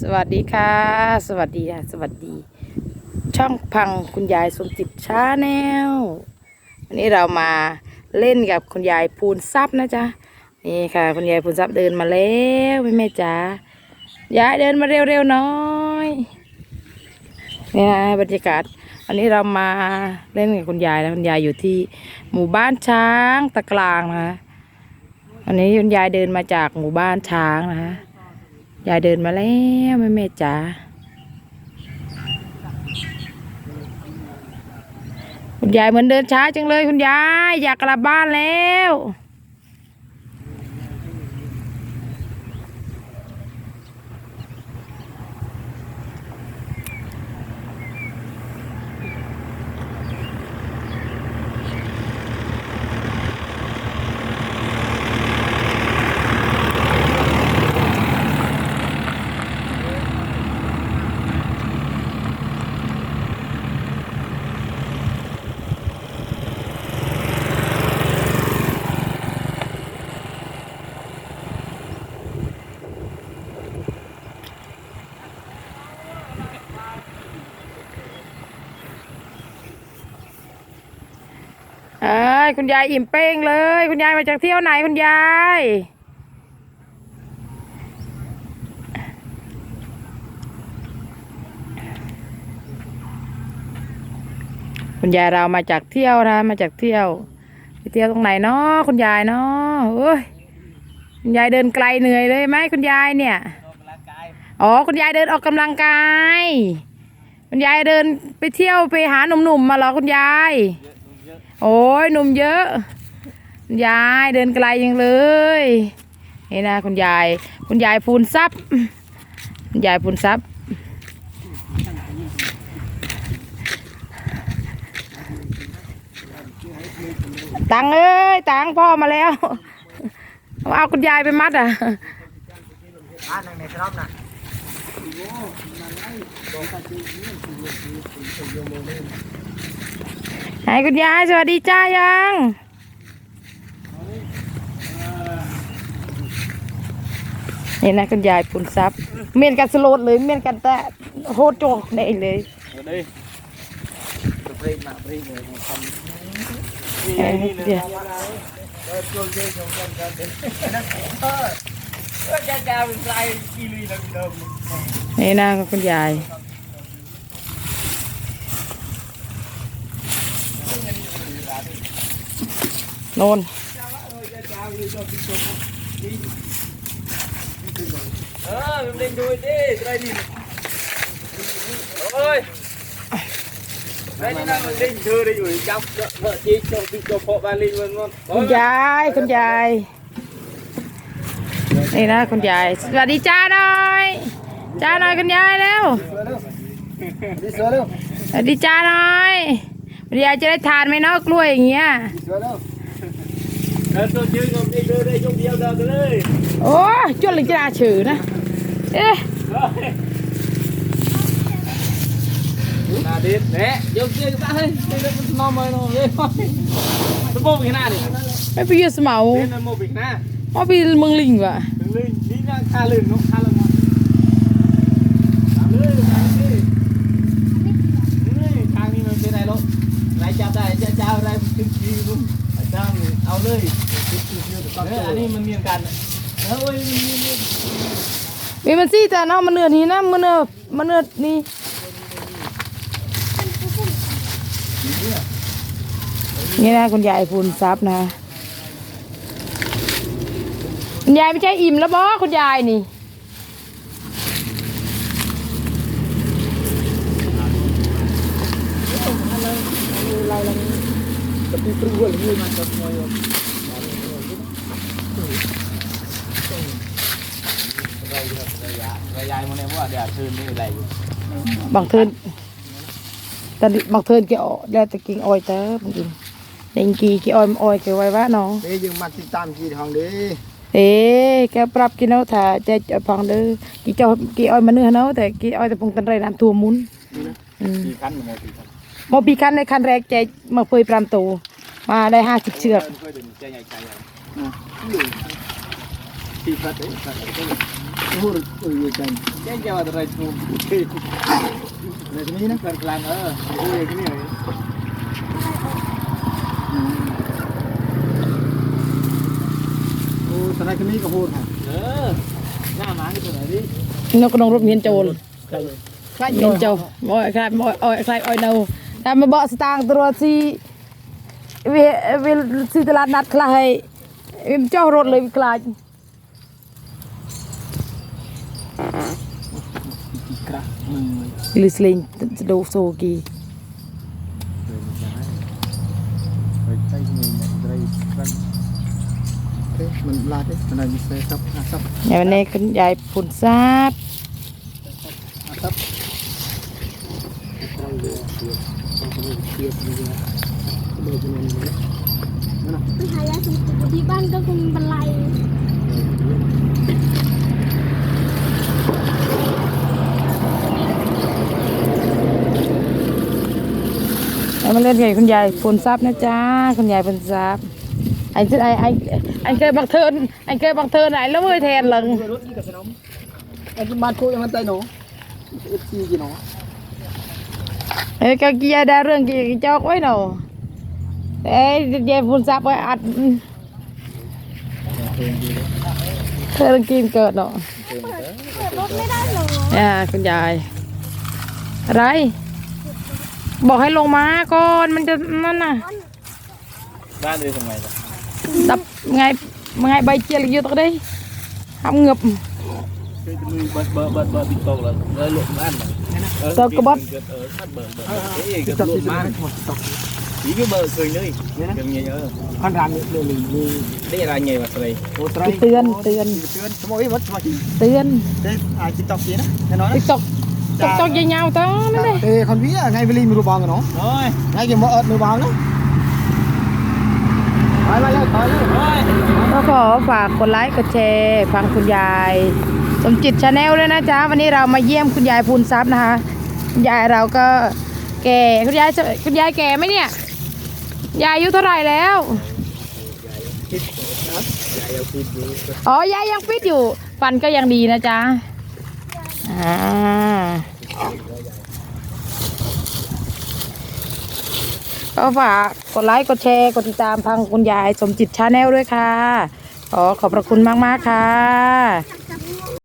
สวัสดีค่ะ สวัสดีค่ะ สวัสดี ช่องพังคุณยายสมจิตชาแนลวันนี้เรามาเล่นกับคุณยายพูนซับนะจ๊ะนี่ค่ะ คุณยายพูนซับเดินมาแล้วแม่จ๋ายายเดินมาเร็วๆน้อยนี่นะบรรยากาศวันนี้เรามาเล่นกับคุณยายนะคุณยายอยู่ที่หมู่บ้านช้างตะกลางนะวันนี้คุณยายเดินมาจากหมู่บ้านช้างนะคะ ยายเดินมาแล้วแม่แม่จ๋าคุณยายเหมือนเดินช้าจังเลยคุณยายอยากกลับบ้านแล้ว คุณยายอิ่มเป้งเลย คุณยายมาจากเที่ยวไหนคุณยาย คุณยายเรามาจากเที่ยวนะมาจากเที่ยวไปเที่ยวตรงไหนเนาะคุณยายเนาะโอ้ยคุณยายเดินไกลเหนื่อยเลยไหมคุณยายเนี่ยอ๋อคุณยายเดินออกกำลังกาย คุณยายเดินไปเที่ยวไปหาหนุ่มๆมาเหรอคุณยาย โอ้ยหนุ่มเยอะคุณยายเดินไกลยังเลยนี่นะคุณยาย คุณยายพูนซับคุณยายพูนซับตังเอ้ยตังพ่อมาแล้ว เอาคุณยายไปมัดอะ อ่านั่งในครับนะไหนคุณยายสวัสดีจ้ายังนี่นะคุณยายปุนซับเมียนกันสโลดเลยเมียนกันแต่โหดโจกในเลย đây tập rinh mà rinh นนเออมันล่นดูดิไรดิโอ้ยไรนี่นะมันล่นเธด้อยู่จับเธอจีจงจีจงพอบาลีมันมันคุณยายคุณยายนี่นะคุณยายสวัสดีจ้าหน่อยจ้าหน่อยคุณยายแล้วสวัสดีจ้าหน่อยคุณยาจะได้ทานไหมเนาะกล้วยอย่างเงี้ย đi xuống đâu Ờ, tôi chưa còn đi đưa đây trong nhiều đâu đây โอ้ยจนเลยจะน่าชื่อนะเอ๊ะ là đi nè vô kia các bạn ơi đây là một nó mời nó ghê thôi nó vô việc nào đi ไม่ไปยืดสมอ đây là một việc nào ว่าไปเมืองลิงว่ะ đừng lên đi ra kha lên nó kha lên nó làm lên làm จ้งเอาเลยเอออันนี้มันเมียนกันเออเว้มันมันมีมันซี่แต่เนาะมันเนือนี่นะมันเนือมันเนือนี่นี่นะคุณยายพูนซับนะ คุณยายไม่ใช่อิ่มแล้วบอคุณยายนี่ tapi terus lagi macam semua yang ยายมันเนี่ยว่าเดี๋ยวคืนนี่อะไรอยู่บางเทินแต่บางเทินแกออกแล้วแต่กินอ้อยเต้อบางทีเด็กกีกี่อ้อยมันอ้อยแกไว้ว่าน้องนี่ยังมาติดตามกี่ทางดีเอ๊ะแกปรับกินเอาถ้าจะจะฟังเด้อกี่เจ้ากี่อ้อยมาเนื้อเนาะแต่กี่อ้อยแต่พงตันไรน้ำท่วมมุน อืมกี่คันหมดกี่คัน หมอปีคันในคันแรกใจมาเฟยปรามตูมาได้ห้าสิบเชือกใจใหญ่ใจใหญ่ที่พัดเอ้ยพัดเอ้ยพูดเออจังแจ้ว่าอะไรทูอะไรตรงนี้นะกลางกลางเออเออที่นี่โอ้สไลด์คนนี้ก็พูดค่ะเออหน้าหมาที่ตัวไหนดินกกระดงรถเมียนโจรใช่ใช่เมียนโจรอ้ยครับโอ้ยอ้ยใครอ้ยเนา តាមបកស្តាងទ្រស៊ីវាវាស៊ីតឡាណាត់ខ្លះហើយវាចោះរត់លើវាខ្លាចក្រាស់លឺស្លេងដូសូគីមិនឡាទេមិនដឹង40 50យ៉ាងនេះគិនយាយពុនសាប50 50 ไรเซซับซับอย่างวันนี้คุณยายผุนทราบซับไปหายาสูบที่บ้านก็คงบันไลเอามาเล่นกับคุณยายผุนทราบนะจ๊ะคุณยายผุนทราบไอ้ที่ไอ้ไอ้ไอ้เคยบักเทินไอ้เคยบักเทินไหนแล้วเว้ยแทนหลัง รถนี่กับขนมไอ้ที่บ้านคุยมันใจหนูเอฟซีกี่หนู เอ้ยก็กี่ยายได้เรื่องกี่จอกไว้หนูเอ้ยยายผุนทราบไว้อัดเธอเรื่องกินเกิดเนาะเปิดรถไม่ได้เหรออ่าคุณยายอะไร บอกให้ลงมาก่อนมันจะนั่นน่ะบ้านเลยทำไมล่ะดับไงไงใบเจียลอยู่ตรงนี้ทำเงือบ เคยจะมีเบิร์ดเบิร์ดเบิร์ดเบิร์ดติ๊กตอกแล้วแล้วหลุดบ้านเออคัดเบิร์ดเบิร์ดเบิร์ดเอ้ยก็หลุดบ้านอีกก็เบิร์ดเคยเลยยังไงเออ พันรามนี่เลยมี ได้อะไรไงวะอะไร โอ้ตราย เตือนเตือน เตือนสมมติว่าสมมติ เตือน เด็กอาจิตตอกสีนะแน่นอน ติ๊กตอกติ๊กตอกยาวๆต้องนั่นเลย เอ้คนวิ่งไงเวลีมือบางกันเนาะ โอ้ย ไงเกี่ยวกับเอิร์ดมือบางเนาะไปไปเลยไปเลย โอ้ย ก็ขอฝากกดไลค์กดแชร์ฟังคุณยาย สมจิตชาแนลด้วยนะจ๊ะวันนี้เรามาเยี่ยมคุณยายพูนทรัพย์นะคะคุณยายเราก็แก่คุณยายคุณยายแก่ไหมเนี่ยยายอายุเท่าไหร่แล้วอ๋อยายยังฟิตอยู่ ฟันก็ยังดีนะจ๊ะอ่าก็ฝากกดไลค์กดแชร์กดติดตามพังคุณยายสมจิตชาแนลด้วยค่ะ ขอขอบพระคุณมาก ๆ ค่ะ